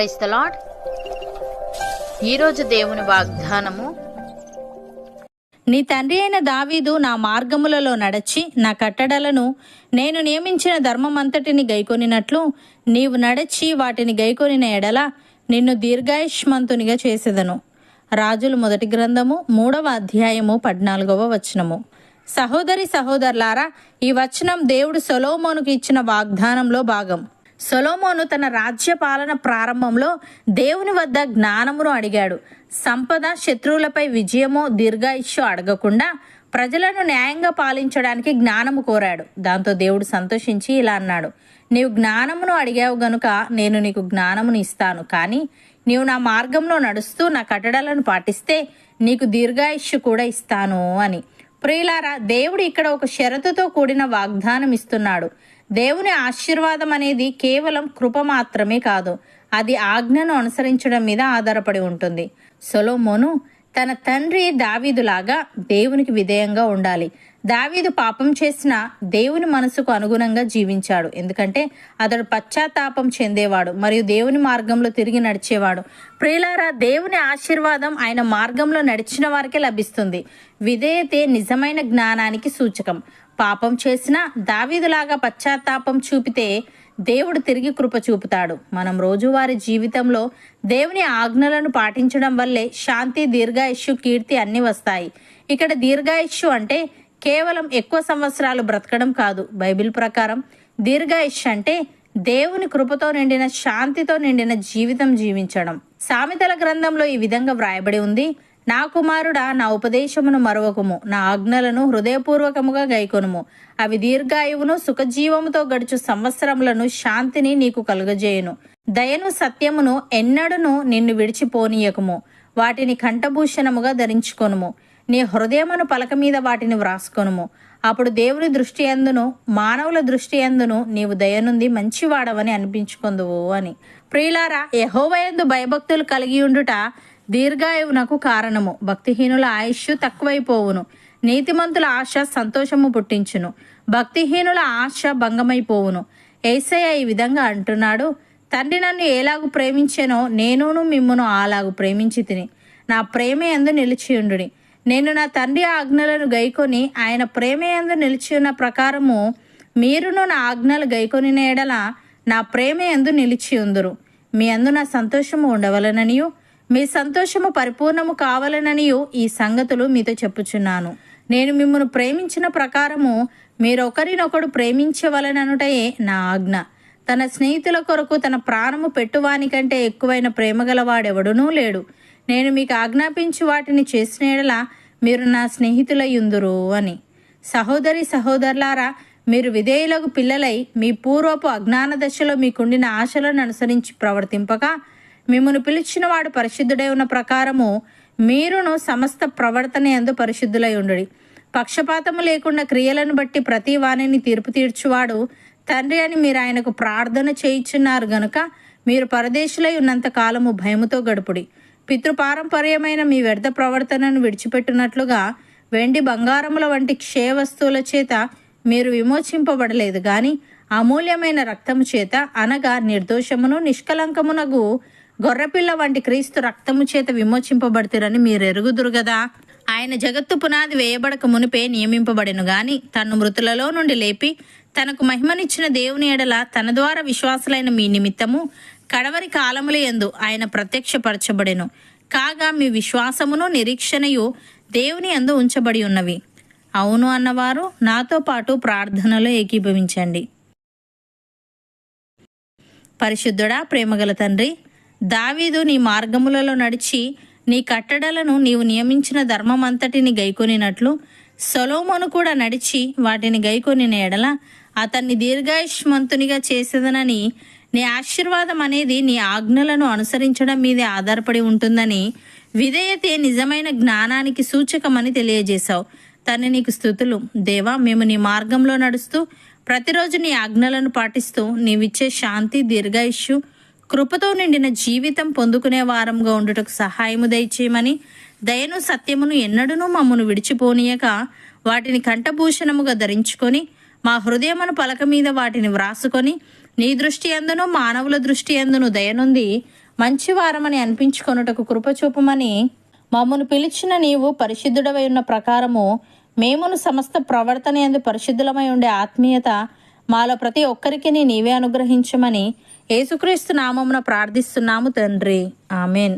Price the lord ఈరోజు దేవుని వాగ్దానము నీ తండ్రి అయిన దావీదు నా మార్గములలో నడచి నా కట్టడలను నేను నియమించిన ధర్మమంతటిని గైకొనినట్లు నీవు నడచి వాటిని గైకొనిన ఎడల నిన్ను దీర్ఘాయుష్మంతునిగా చేసేదను. రాజులు మొదటి గ్రంథము మూడవ అధ్యాయము పద్నాలుగవ వచనము. సహోదరి సహోదరులారా ఈ వచనం దేవుడు సొలోమోనుకు ఇచ్చిన వాగ్దానంలో భాగం. సొలోమోను తన రాజ్య పాలన ప్రారంభంలో దేవుని వద్ద జ్ఞానమును అడిగాడు. సంపద శత్రువులపై విజయమో దీర్ఘాయుష్యో అడగకుండా ప్రజలను న్యాయంగా పాలించడానికి జ్ఞానము కోరాడు. దాంతో దేవుడు సంతోషించి ఇలా అన్నాడు. నీవు జ్ఞానమును అడిగావు గనుక నేను నీకు జ్ఞానమును ఇస్తాను. కానీ నీవు నా మార్గంలో నడుస్తూ నా కట్టడలను పాటిస్తే నీకు దీర్ఘాయుష్యు కూడా ఇస్తాను అని. ప్రియులారా దేవుడు ఇక్కడ ఒక షరతుతో కూడిన వాగ్దానం ఇస్తున్నాడు. దేవుని ఆశీర్వాదం అనేది కేవలం కృప మాత్రమే కాదు అది ఆజ్ఞను అనుసరించడం మీద ఆధారపడి ఉంటుంది. సొలోమోను తన తండ్రి దావీదులాగా దేవునికి విధేయంగా ఉండాలి. దావీదు పాపం చేసిన దేవుని మనసుకు అనుగుణంగా జీవించాడు. ఎందుకంటే అతడు పశ్చాత్తాపం చెందేవాడు మరియు దేవుని మార్గంలో తిరిగి నడిచేవాడు. ప్రియులారా దేవుని ఆశీర్వాదం ఆయన మార్గంలో నడిచిన వారికే లభిస్తుంది. విధేయతే నిజమైన జ్ఞానానికి సూచకం. పాపం చేసినా దావీదులాగా పశ్చాత్తాపం చూపితే దేవుడు తిరిగి కృప చూపుతాడు. మనం రోజువారి జీవితంలో దేవుని ఆజ్ఞలను పాటించడం వల్లే శాంతి దీర్ఘాయుష్యు కీర్తి అన్నీ వస్తాయి. ఇక్కడ దీర్ఘాయుష్యు అంటే కేవలం ఎక్కువ సంవత్సరాలు బ్రతకడం కాదు. బైబిల్ ప్రకారం దీర్ఘాయుష్ అంటే దేవుని కృపతో నిండిన శాంతితో నిండిన జీవితం జీవించడం. సామెతల గ్రంథంలో ఈ విధంగా వ్రాయబడి ఉంది. నా కుమారుడా నా ఉపదేశమును మరవకుము. నా ఆజ్ఞలను హృదయపూర్వకముగా గైకొనుము. అవి దీర్ఘాయువును సుఖజీవముతో గడుచు సంవత్సరములను శాంతిని నీకు కలుగజేయును. దయను సత్యమును ఎన్నడును నిన్ను విడిచిపోనీయకుము. వాటిని కంఠభూషణముగా ధరించుకొనుము. నీ హృదయమును పలక మీద వాటిని వ్రాసుకొనుము. అప్పుడు దేవుని దృష్టి ఎందును మానవుల దృష్టి ఎందును నీవు దయనుంది మంచివాడవని అనిపించుకుందువు అని. ప్రియులారా యహోవయందు భయభక్తులు కలిగి ఉండుట దీర్ఘాయువునకు కారణము. భక్తిహీనుల ఆయుష్ తక్కువైపోవును. నీతిమంతుల ఆశ సంతోషము పుట్టించును. భక్తిహీనుల ఆశ భంగమైపోవును. ఏసయ్య ఈ విధంగా అంటున్నాడు తండ్రి నన్ను ఎలాగు ప్రేమించానో నేనును మిమ్మును అలాగు ప్రేమించి తిని. నా ప్రేమ ఎందు నిలిచియుండుని నేను నా తండ్రి ఆజ్ఞలను గైకొని ఆయన ప్రేమ ఎందు నిలిచి ఉన్న ప్రకారము మీరును నా ఆజ్ఞలు గైకొని ఎడల నా ప్రేమ ఎందు నిలిచి ఉందురు మీ అందు నా సంతోషము ఉండవలననియు మీ సంతోషము పరిపూర్ణము కావాలననియు ఈ సంగతులు మీతో చెప్పుచున్నాను. నేను మిమ్మల్ని ప్రేమించిన ప్రకారము మీరొకరినొకడు ప్రేమించవలననుటయే నా ఆజ్ఞ. తన స్నేహితుల కొరకు తన ప్రాణము పెట్టువానికంటే ఎక్కువైన ప్రేమగలవాడెవడునూ లేడు. నేను మీకు ఆజ్ఞాపించి వాటిని చేసిన మీరు నా స్నేహితులయ్యుందురు అని. సహోదరి సహోదరులారా మీరు విధేయులకు పిల్లలై మీ పూర్వపు అజ్ఞాన దశలో మీకుండిన ఆశలను అనుసరించి ప్రవర్తింపగా మిమ్మను పిలిచిన వాడు పరిశుద్ధుడై ఉన్న ప్రకారము మీరును సమస్త ప్రవర్తన ఎందు పరిశుద్ధులై ఉండడి. పక్షపాతము లేకుండా క్రియలను బట్టి ప్రతి వాణిని తీర్పు తీర్చువాడు తండ్రి అని మీరు ఆయనకు ప్రార్థన చేయించున్నారు గనుక మీరు పరదేశులై ఉన్నంత కాలము భయముతో గడుపుడి. పితృపారంపర్యమైన మీ వ్యర్థ ప్రవర్తనను విడిచిపెట్టినట్లుగా వెండి బంగారముల వంటి క్షయ వస్తువుల చేత మీరు విమోచింపబడలేదు కానీ అమూల్యమైన రక్తము చేత అనగా నిర్దోషమును నిష్కలంకమునగు గొర్రెపిల్ల వంటి క్రీస్తు రక్తము చేత విమోచింపబడుతురని మీరు ఎరుగుదురు కదా ఆయన జగత్తు పునాది వేయబడక మునిపే నియమింపబడెను గాని తను మృతులలో నుండి లేపి తనకు మహిమనిచ్చిన దేవుని ఎడల తన ద్వారా విశ్వాసులైన మీ నిమిత్తము కడవరి కాలముల యందు ఆయన ప్రత్యక్షపరచబడెను. కాగా మీ విశ్వాసమును నిరీక్షణయు దేవుని యందు ఉంచబడి ఉన్నవి. అవును అన్నవారు నాతో పాటు ప్రార్థనలో ఏకీభవించండి. పరిశుద్ధుడా ప్రేమగల తండ్రి దావీదు నీ మార్గములలో నడిచి నీ కట్టడలను నీవు నియమించిన ధర్మమంతటిని గైకొనినట్లు సొలోమోను కూడా నడిచి వాటిని గైకొనిన ఎడల అతన్ని దీర్ఘాయుష్మంతునిగా చేసేదనని నీ ఆశీర్వాదం అనేది నీ ఆజ్ఞలను అనుసరించడం మీదే ఆధారపడి ఉంటుందని విధేయతే నిజమైన జ్ఞానానికి సూచకమని తెలియజేశావు. తను నీకు స్థుతులు. దేవా మేము నీ మార్గంలో నడుస్తూ ప్రతిరోజు నీ ఆజ్ఞలను పాటిస్తూ నీవిచ్చే శాంతి దీర్ఘాయుష్యు కృపతో నిండిన జీవితం పొందుకునే వారంగా ఉండుటకు సహాయము దయచేయమని దయను సత్యమును ఎన్నడూనూ మమ్మను విడిచిపోనీయక వాటిని కంఠభూషణముగా ధరించుకొని మా హృదయమును పలక మీద వాటిని వ్రాసుకొని నీ దృష్టి అందును మానవుల దృష్టి ఎందును దయనుంది మంచివారమని అనిపించుకొనుటకు కృపచూపమని మమ్మను పిలిచిన నీవు పరిశుద్ధుడవై ఉన్న ప్రకారము మేమును సమస్త ప్రవర్తన ఎందు పరిశుద్ధులమై ఉండే ఆత్మీయత మాలో ప్రతి ఒక్కరికి నీవే అనుగ్రహించమని యేసుక్రీస్తు నామమున ప్రార్థిస్తున్నాము తండ్రి. ఆమెన్.